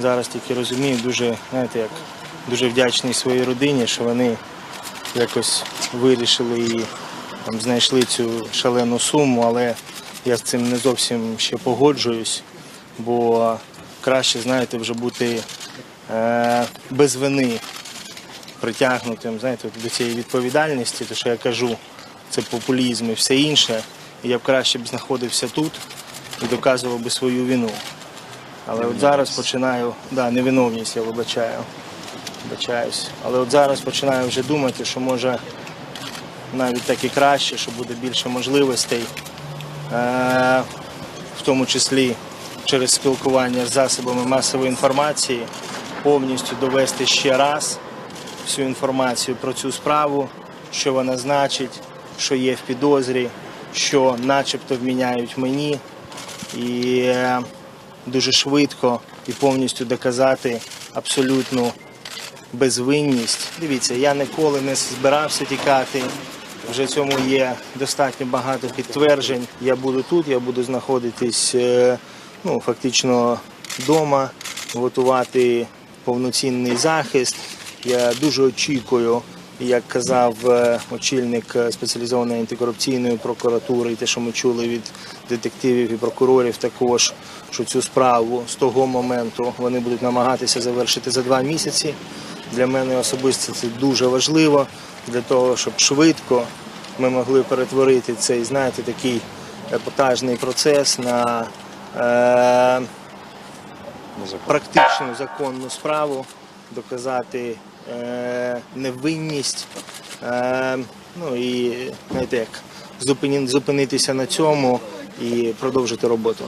зараз тільки розумію, дуже, знаєте, як дуже вдячний своїй родині, що вони якось вирішили і там, знайшли цю шалену суму, але я з цим не зовсім ще погоджуюсь, бо краще, знаєте, вже бути е, без вини притягнутим знаєте, до цієї відповідальності, то що я кажу, це популізм і все інше. І я б краще б знаходився тут і доказував би свою вину. Але от зараз починаю, да, невиновність, я вибачаю. Вибачаюсь. Але от зараз починаю вже думати, що може навіть так і краще, що буде більше можливостей, е- в тому числі через спілкування з засобами масової інформації, повністю довести ще раз всю інформацію про цю справу, що вона значить, що є в підозрі, що начебто вміняють мені. І е, дуже швидко і повністю доказати абсолютну безвинність. Дивіться, я ніколи не збирався тікати. Вже цьому є достатньо багато підтверджень. Я буду тут, я буду знаходитись е, ну, фактично вдома, готувати повноцінний захист. Я дуже очікую, як казав е, очільник е, спеціалізованої антикорупційної прокуратури, і те, що ми чули від детективів і прокурорів, також що цю справу з того моменту вони будуть намагатися завершити за два місяці. Для мене особисто це дуже важливо. Для того, щоб швидко ми могли перетворити цей, знаєте, такий епатажний процес на е, практичну законну справу, доказати е, невинність. Е, ну і знаєте, як зупини- зупинитися на цьому і продовжити роботу.